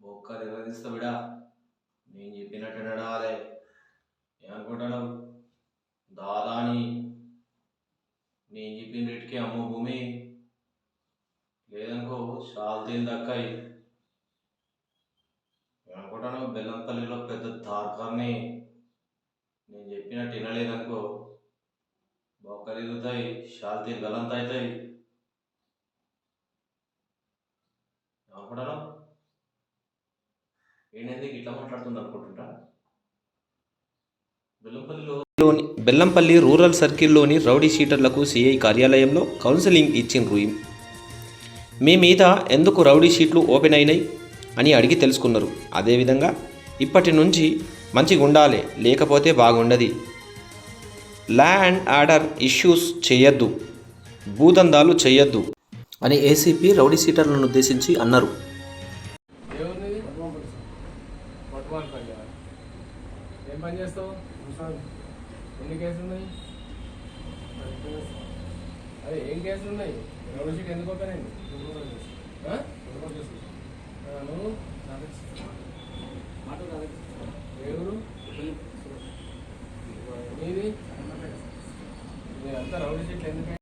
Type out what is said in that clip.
బొక్కరిస్తే విడా నేను చెప్పినట్టు నడవాలి. ఏమనుకుంటున్నావు? దాదాని నేను చెప్పిన రేటుకి అమ్మ భూమి. లేదనుకో షాల్తీలు దక్కాయి. ఏమనుకుంటాను బెల్లంపల్లిలో పెద్ద తార్కాన్ని నేను చెప్పినట్టు వినలేదనుకో బొక్కలు ఇరుగుతాయి షాల్తీలు గలంత అవుతాయి. ఏమనుకుంటాను ఏంటంటే ఇట్లా మాట్లాడుతుంది అనుకుంటుంటా బెల్లంపల్లిలో బెల్లంపల్లి రూరల్ సర్కిల్లోని రౌడీ షీటర్లకు సిఐ కార్యాలయంలో కౌన్సిలింగ్ ఇచ్చిండ్రు మీ మీద ఎందుకు రౌడీ షీట్లు ఓపెన్ అయినాయి అని అడిగి తెలుసుకున్నారు. అదేవిధంగా ఇప్పటి నుంచి మంచిగా ఉండాలి లేకపోతే బాగుండదు. లా అండ్ ఆర్డర్ ఇష్యూస్ చేయొద్దు భూదందాలు చేయొద్దు అని ఏసీపీ రౌడీ షీటర్లను ఉద్దేశించి అన్నారు. కుమార్ పని ఏం పని చేస్తావు? ఎన్ని కేసులు ఉన్నాయి? అదే ఏం కేసులు ఉన్నాయి? ఎవరి సీట్ ఎందుకు ఓపెనండి నువ్వు ఎవరు? నీది? మీరంతా రౌడీ సీట్లు ఎందుకు